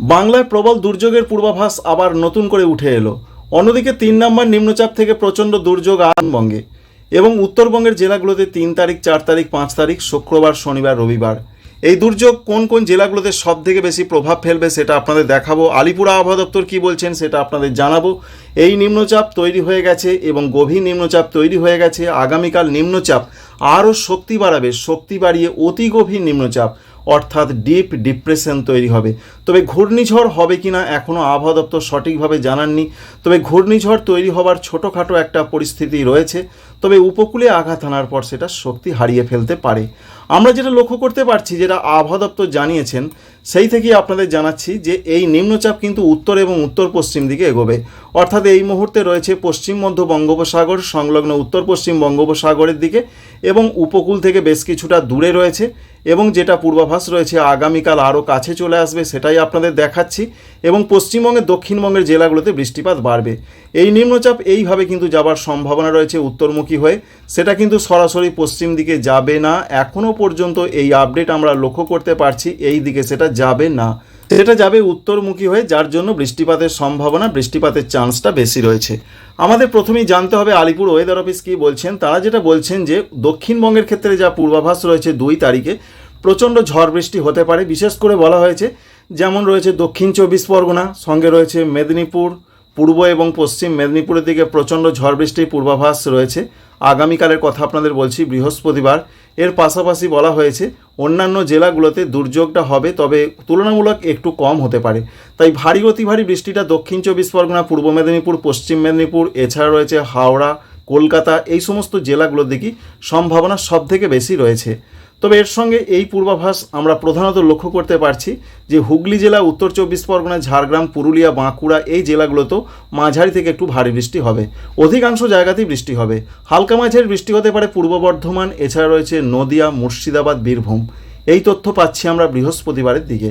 বাংলায় প্রবল দুর্যোগের পূর্বাভাস আবার নতুন করে উঠে এলো। অন্যদিকে তিন নম্বর নিম্নচাপ থেকে প্রচণ্ড দুর্যোগ আনবঙ্গে এবং উত্তরবঙ্গের জেলাগুলোতে তিন তারিখ, চার তারিখ, পাঁচ তারিখ, শুক্রবার, শনিবার, রবিবার। এই দুর্যোগ কোন কোন জেলাগুলোতে সব থেকে বেশি প্রভাব ফেলবে সেটা আপনাদের দেখাবো। আলিপুর আবহাওয়া দপ্তর কী বলছেন সেটা আপনাদের জানাব। এই নিম্নচাপ তৈরি হয়ে গেছে এবং গভীর নিম্নচাপ তৈরি হয়ে গেছে। আগামীকাল নিম্নচাপ আরও শক্তি বাড়াবে, শক্তি বাড়িয়ে অতি গভীর নিম্নচাপ। অর্থাৎ ডিপ ডিপ্রেশন তৈরি হবে। তবে ঘূর্ণিঝড় হবে কি না এখনও আবহাওয়া দপ্তর সঠিকভাবে জানাননি। তবে ঘূর্ণিঝড় তৈরি হবার ছোটোখাটো একটা পরিস্থিতি রয়েছে। তবে উপকূলে আঘাত আনার পর সেটা শক্তি হারিয়ে ফেলতে পারে। আমরা যেটা লক্ষ্য করতে পারছি, যেটা আবহাওয়া দপ্তর জানিয়েছেন, সেই থেকেই আপনাদের জানাচ্ছি যে এই নিম্নচাপ কিন্তু উত্তর এবং উত্তর পশ্চিম দিকে এগোবে। অর্থাৎ এই মুহূর্তে রয়েছে পশ্চিম মধ্য বঙ্গোপসাগর, সংলগ্ন উত্তর পশ্চিম বঙ্গোপসাগরের দিকে। এবং উপকূল থেকে বেশ কিছুটা দূরে রয়েছে এবং যেটা পূর্বাভাস রয়েছে, আগামীকাল আরও কাছে চলে আসবে সেটাই আপনাদের দেখাচ্ছি এবং পশ্চিমবঙ্গের দক্ষিণবঙ্গের জেলাগুলোতে বৃষ্টিপাত বাড়বে। এই নিম্নচাপ এইভাবে কিন্তু যাবার সম্ভাবনা রয়েছে উত্তরমুখী হয়ে। সেটা কিন্তু সরাসরি পশ্চিম দিকে যাবে না। এখনও পর্যন্ত এই আপডেট আমরা লক্ষ্য করতে পারছি, এই দিকে সেটা যাবে না। সেটা যাবে উত্তরমুখী হয়ে, যার জন্য বৃষ্টিপাতের সম্ভাবনা, বৃষ্টিপাতের চান্সটা বেশি রয়েছে। আমাদের প্রথমেই জানতে হবে, আলিপুর ওয়েদার অফিস কী বলছেন? তারা যেটা বলছেন যে, দক্ষিণবঙ্গের ক্ষেত্রে যা পূর্বাভাস রয়েছে দুই তারিখে, প্রচণ্ড ঝড় বৃষ্টি হতে পারে। বিশেষ করে বলা হয়েছে, যেমন রয়েছে দক্ষিণ চব্বিশ পরগনা, সঙ্গে রয়েছে মেদিনীপুর, পূর্ব এবং পশ্চিম মেদিনীপুরের দিকে প্রচণ্ড ঝড় বৃষ্টির পূর্বাভাস রয়েছে। আগামীকালের কথা আপনাদের বলছি, বৃহস্পতিবার এর পাশাপাশি বলা হয়েছে, অন্যান্য জেলাগুলোতে দুর্যোগটা হবে, তবে তুলনামূলক একটু কম হতে পারে। তাই ভারী অতি ভারী বৃষ্টিটা দক্ষিণ চব্বিশ পরগনা, পূর্ব মেদিনীপুর, পশ্চিম মেদিনীপুর, এছাড়া রয়েছে হাওড়া, কলকাতা, এই সমস্ত জেলাগুলোর দিকেই সম্ভাবনা সব থেকে বেশি রয়েছে। তবে এর সঙ্গে এই পূর্বাভাস আমরা প্রধানত লক্ষ্য করতে পারছি যে হুগলি জেলা, উত্তর চব্বিশ পরগনা, ঝাড়গ্রাম, পুরুলিয়া, বাঁকুড়া এই জেলাগুলোতেও মাঝারি থেকে একটু ভারী বৃষ্টি হবে। অধিকাংশ জায়গাতেই বৃষ্টি হবে। হালকা মাঝারি বৃষ্টি হতে পারে পূর্ব বর্ধমান, এছাড়া রয়েছে নদিয়া, মুর্শিদাবাদ, বীরভূম। এই তথ্য পাচ্ছি আমরা বৃহস্পতিবারের দিকে।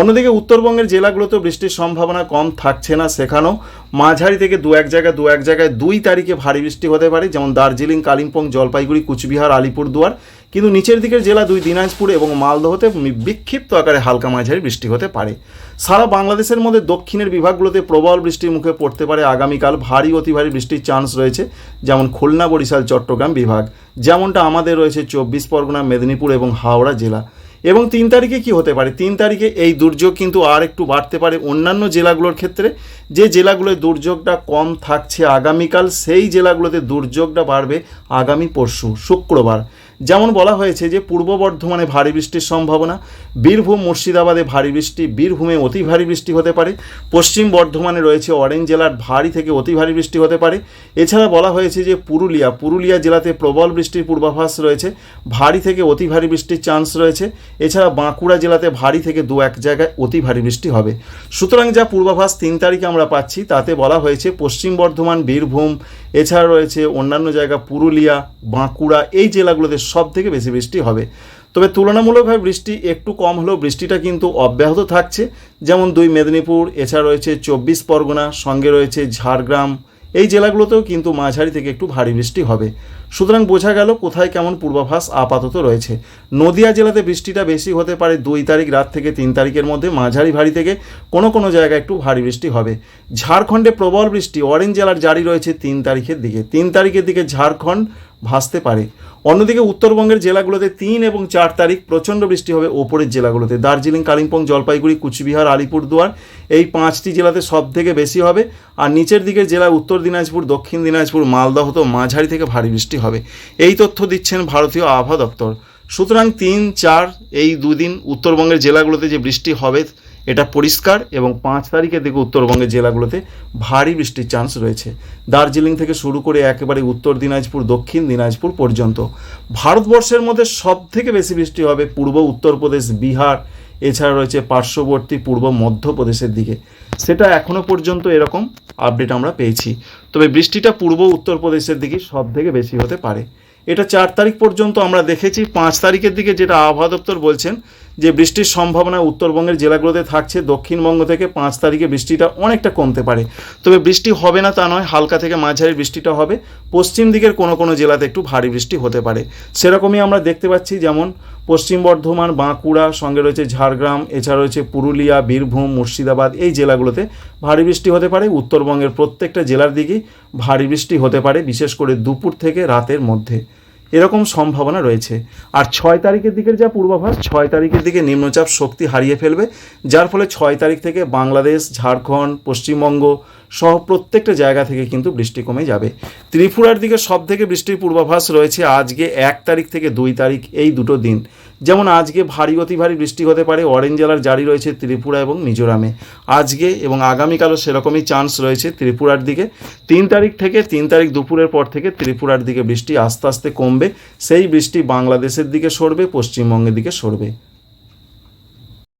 অন্যদিকে উত্তরবঙ্গের জেলাগুলোতেও বৃষ্টির সম্ভাবনা কম থাকছে না সেখানেও। মাঝারি থেকে দু এক জায়গায়, দু এক জায়গায় দুই তারিখে ভারী বৃষ্টি হতে পারে, যেমন দার্জিলিং, কালিম্পং, জলপাইগুড়ি, কুচবিহার, আলিপুরদুয়ার। কিন্তু নিচের দিকের জেলা দুই দিনাজপুর এবং মালদহতে বিক্ষিপ্ত আকারে হালকা মাঝারি বৃষ্টি হতে পারে। সারা বাংলাদেশের মধ্যে দক্ষিণের বিভাগগুলোতে প্রবল বৃষ্টির মুখে পড়তে পারে আগামীকাল ভারী অতি ভারী বৃষ্টির চান্স রয়েছে, যেমন খুলনা, বরিশাল, চট্টগ্রাম বিভাগ। যেমনটা আমাদের রয়েছে চব্বিশ পরগনা, মেদিনীপুর এবং হাওড়া জেলা। এবং তিন তারিখে কি হতে পারে? তিন তারিখে এই দুর্যোগ কিন্তু আর একটু বাড়তে পারে অন্যান্য জেলাগুলোর ক্ষেত্রে। যে জেলাগুলোয় দুর্যোগটা কম থাকছে আগামীকাল, সেই জেলাগুলোতে দুর্যোগটা বাড়বে আগামী পরশু, শুক্রবার। যেমন বলা হয়েছে যে পূর্ব বর্ধমানে ভারী বৃষ্টির সম্ভাবনা, বীরভূম, মুর্শিদাবাদে ভারী বৃষ্টি, বীরভূমে অতি ভারী বৃষ্টি হতে পারে, পশ্চিম বর্ধমানে রয়েছে অরেঞ্জ জেলার ভারী থেকে অতি ভারী বৃষ্টি হতে পারে এছাড়া বলা হয়েছে যে পুরুলিয়া পুরুলিয়া জেলাতে প্রবল বৃষ্টির পূর্বাভাস রয়েছে। ভারী থেকে অতি ভারী বৃষ্টির চান্স রয়েছে। এছাড়া বাঁকুড়া জেলাতে ভারী থেকে দু এক জায়গায় অতি ভারী বৃষ্টি হবে। সুতরাং যা পূর্বাভাস তিন তারিখে আমরা পাচ্ছি, তাতে বলা হয়েছে পশ্চিম বর্ধমান, বীরভূম, এছাড়া রয়েছে অন্যান্য জায়গা পুরুলিয়া, বাঁকুড়া, এই জেলাগুলোতে সব থেকে বেশি বৃষ্টি হবে। তবে তুলনামূলকভাবে বৃষ্টি একটু কম হলেও বৃষ্টিটা কিন্তু অব্যাহত থাকছে। যেমন দুই মেদিনীপুর, এছাড়া রয়েছে চব্বিশ পরগনা, সঙ্গে রয়েছে ঝাড়গ্রাম এই জেলাগুলোতেও কিন্তু মাঝারি থেকে একটু ভারী বৃষ্টি হবে। সুতরাং বোঝা গেল কোথায় কেমন পূর্বাভাস আপাতত রয়েছে। নদিয়া জেলাতে বৃষ্টিটা বেশি হতে পারে দুই তারিখ রাত থেকে তিন তারিখের মধ্যে, মাঝারি ভারী থেকে কোনো কোনো জায়গায় একটু ভারী বৃষ্টি হবে। ঝাড়খণ্ডে প্রবল বৃষ্টি, অরেঞ্জ জেলার জারি রয়েছে তিন তারিখের দিকে। তিন তারিখের দিকে ঝাড়খণ্ড ভাসতে পারে। অন্যদিকে উত্তরবঙ্গের জেলাগুলোতে তিন এবং চার তারিখ প্রচণ্ড বৃষ্টি হবে ওপরের জেলাগুলোতে। দার্জিলিং, কালিম্পং, জলপাইগুড়ি, কুচবিহার, আলিপুরদুয়ার এই পাঁচটি জেলাতে সব থেকে বেশি হবে। আর নিচের দিকের জেলা উত্তর দিনাজপুর, দক্ষিণ দিনাজপুর, মালদহ তো মাঝারি থেকে ভারী বৃষ্টি হবে। এই তথ্য দিচ্ছেন ভারতীয় আবহাওয়া দপ্তর। সুতরাং তিন, চার এই দুদিন উত্তরবঙ্গের জেলাগুলোতে যে বৃষ্টি হবে এটা পরিষ্কার এবং পাঁচ তারিখের দিকে উত্তরবঙ্গের জেলাগুলোতে ভারী বৃষ্টির চান্স রয়েছে। দার্জিলিং থেকে শুরু করে একেবারে উত্তর দিনাজপুর, দক্ষিণ দিনাজপুর পর্যন্ত। ভারতবর্ষের মধ্যে সব থেকে বেশি বৃষ্টি হবে পূর্ব উত্তরপ্রদেশ, বিহার, এছাড়া রয়েছে পার্শ্ববর্তী পূর্ব মধ্যপ্রদেশের দিকে। সেটা এখনও পর্যন্ত এরকম আপডেট আমরা পেয়েছি। তবে বৃষ্টিটা পূর্ব উত্তরপ্রদেশের দিকে সব থেকে বেশি হতে পারে। এটা চার তারিখ পর্যন্ত আমরা দেখেছি। পাঁচ তারিখের দিকে যেটা আবহাওয়া দপ্তর বলছেন যে বৃষ্টির সম্ভাবনা উত্তরবঙ্গের জেলাগুলোতে থাকছে, দক্ষিণবঙ্গ থেকে পাঁচ তারিখে বৃষ্টিটা অনেকটা কমতে পারে। তবে বৃষ্টি হবে না তা নয়, হালকা থেকে মাঝারি বৃষ্টিটা হবে। পশ্চিম দিকের কোনো কোনো জেলাতে একটু ভারী বৃষ্টি হতে পারে। সেরকমই আমরা দেখতে পাচ্ছি যেমন পশ্চিম বর্ধমান, বাঁকুড়া, সঙ্গে রয়েছে ঝাড়গ্রাম, এছাড়া রয়েছে পুরুলিয়া, বীরভূম, মুর্শিদাবাদ, এই জেলাগুলোতে ভারী বৃষ্টি হতে পারে। উত্তরবঙ্গের প্রত্যেকটা জেলার দিকেই ভারী বৃষ্টি হতে পারে, বিশেষ করে দুপুর থেকে রাতের মধ্যে। এরকম সম্ভাবনা রয়েছে। আর ছয় তারিখের দিকের যা পূর্বাভাস, ছয় তারিখের দিকে নিম্নচাপ শক্তি হারিয়ে ফেলবে, যার ফলে ছয় তারিখ থেকে বাংলাদেশ, ঝাড়খণ্ড, পশ্চিমবঙ্গ সহ প্রত্যেকটা জায়গা থেকে কিন্তু বৃষ্টি কমে যাবে। ত্রিপুরার দিকে সব থেকে বৃষ্টির পূর্বাভাস রয়েছে আজকে এক তারিখ থেকে দুই তারিখ এই দুটো দিন। যেমন আজকে ভারী অতি ভারী বৃষ্টি হতে পারে, অরেঞ্জ জেলার জারি রয়েছে ত্রিপুরা এবং মিজোরামে। আজকে এবং আগামীকালও সেরকমই চান্স রয়েছে ত্রিপুরার দিকে। তিন তারিখ থেকে তিন তারিখ দুপুরের পর থেকে ত্রিপুরার দিকে বৃষ্টি আস্তে আস্তে কমবে। সেই বৃষ্টি বাংলাদেশের দিকে সরবে, পশ্চিমবঙ্গের দিকে সরবে।